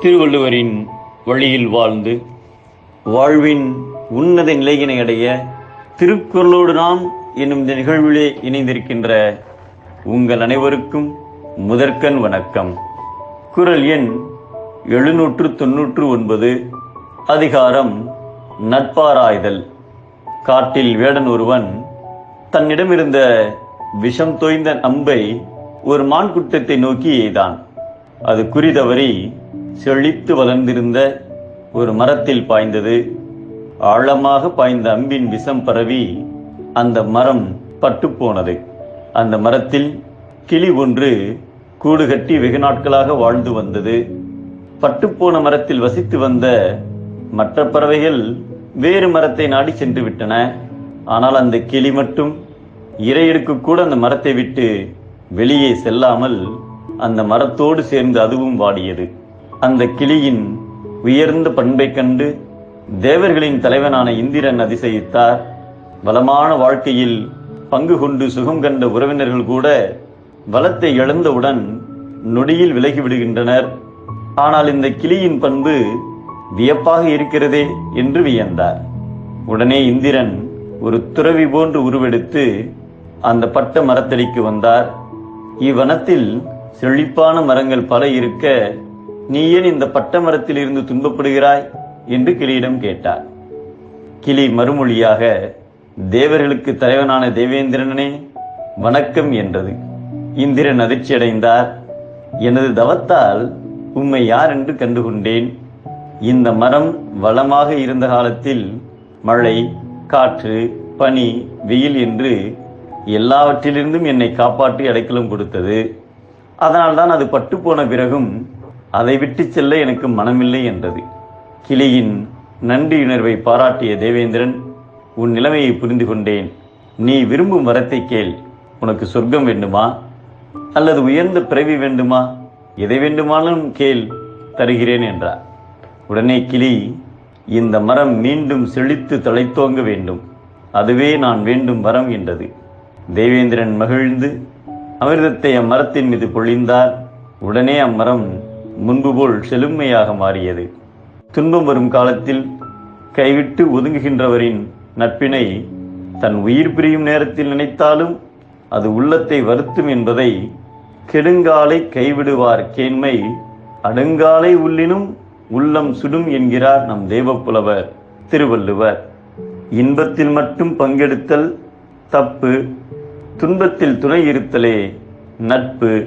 திருவள்ளுவரின் வழியில் வாழ்ந்து வாழ்வின் உன்னத நிலையினை அடைய திருக்குறளோடு நாம் என்னும் இந்த நிகழ்விலே இணைந்திருக்கின்ற உங்கள் அனைவருக்கும் முதற்கண் வணக்கம். குறள் எண் எழுநூற்று தொன்னூற்று ஒன்பது அதிகாரம் நட்பாராய்தல். காட்டில் வேடன் ஒருவன் தன்னிடமிருந்த விஷம் தோய்ந்த அம்பை ஒரு மான் குட்டத்தை நோக்கி எய்தான். அது குறிதவறி செழித்து வளர்ந்திருந்த ஒரு மரத்தில் பாய்ந்தது. ஆழமாக பாய்ந்த அம்பின் விஷம் பரவி அந்த மரம் பட்டுப்போனது அந்த மரத்தில் கிளி ஒன்று கூடு கட்டி வெகு நாட்களாக வாழ்ந்து வந்தது. பட்டுப்போன மரத்தில் வசித்து வந்த மற்ற பறவைகள் வேறு மரத்தை நாடி சென்று விட்டன. ஆனால் அந்த கிளி மட்டும் இரையெடுக்கு கூட அந்த மரத்தை விட்டு வெளியே செல்லாமல் அந்த மரத்தோடு சேர்ந்து அதுவும் வாடியது. அந்த கிளியின் உயர்ந்த பண்பை கண்டு தேவர்களின் தலைவனான இந்திரன் அதிசயித்தார். பலமான வாழ்க்கையில் பங்கு கொண்டு சுகம் கண்ட உறவினர்கள் கூட பலத்தை இழந்தவுடன் நொடியில் விலகி விடுகின்றனர். ஆனால் இந்த கிளியின் பண்பு வியப்பாக இருக்கிறதே என்று வியந்தார். உடனே இந்திரன் ஒரு துறவி போன்று உருவெடுத்து அந்த பட்ட மரத்தடிக்கு வந்தார். இவ்வனத்தில் செழிப்பான மரங்கள் பல இருக்க நீ ஏன் இந்த பட்ட மரத்தில் இருந்து துன்பப்படுகிறாய்? என்று கிளியிடம் கேட்டார். கிளி மறுமொழியாக தேவர்களுக்கு தலைவனான தேவேந்திரனே வணக்கம் என்றது. இந்திரன் அதிர்ச்சியடைந்தார். எனது தவத்தால் உம்மை யார் என்று கண்டுகொண்டேன். இந்த மரம் வளமாக இருந்த காலத்தில் மழை காற்று பனி வெயில் என்று எல்லாவற்றிலிருந்தும் என்னை காப்பாற்றி அடைக்கலம் கொடுத்தது. அதனால்தான் அது பட்டுப்போன பிறகும் அதை விட்டு செல்ல எனக்கு மனமில்லை என்றது. கிளியின் நன்றியுணர்வை பாராட்டிய தேவேந்திரன் உன் நிலைமையை புரிந்து கொண்டேன். நீ விரும்பும் வரத்தை கேள். உனக்கு சொர்க்கம் வேண்டுமா? அல்லது உயர்ந்த பிறவி வேண்டுமா? எதை வேண்டுமானாலும் கேள் தருகிறேன் என்றார். உடனே கிளி இந்த மரம் மீண்டும் செழித்து தழைத்தோங்க வேண்டும். அதுவே நான் வேண்டும் வரம் என்றது. தேவேந்திரன் மகிழ்ந்து அமிர்தத்தை அம்மரத்தின் மீது பொழிந்தார். உடனே அம்மரம் முன்பு போல் செழுமையாக மாறியது. துன்பம் வரும் காலத்தில் கைவிட்டு ஒதுங்குகின்றவரின் நட்பினை தன் உயிர் பிரியும் நேரத்தில் நினைத்தாலும் அது உள்ளத்தை வருத்தும் என்பதை கெடுங்காலை கைவிடுவார் கேண்மை. அடுங்காலை உள்ளினும் உள்ளம் சுடும் என்கிறார் நம் தேவப்புலவர் திருவள்ளுவர். இன்பத்தில் மட்டும் பங்கெடுத்தல் தப்பு துன்பத்தில் துணை இருத்தலே நட்பு.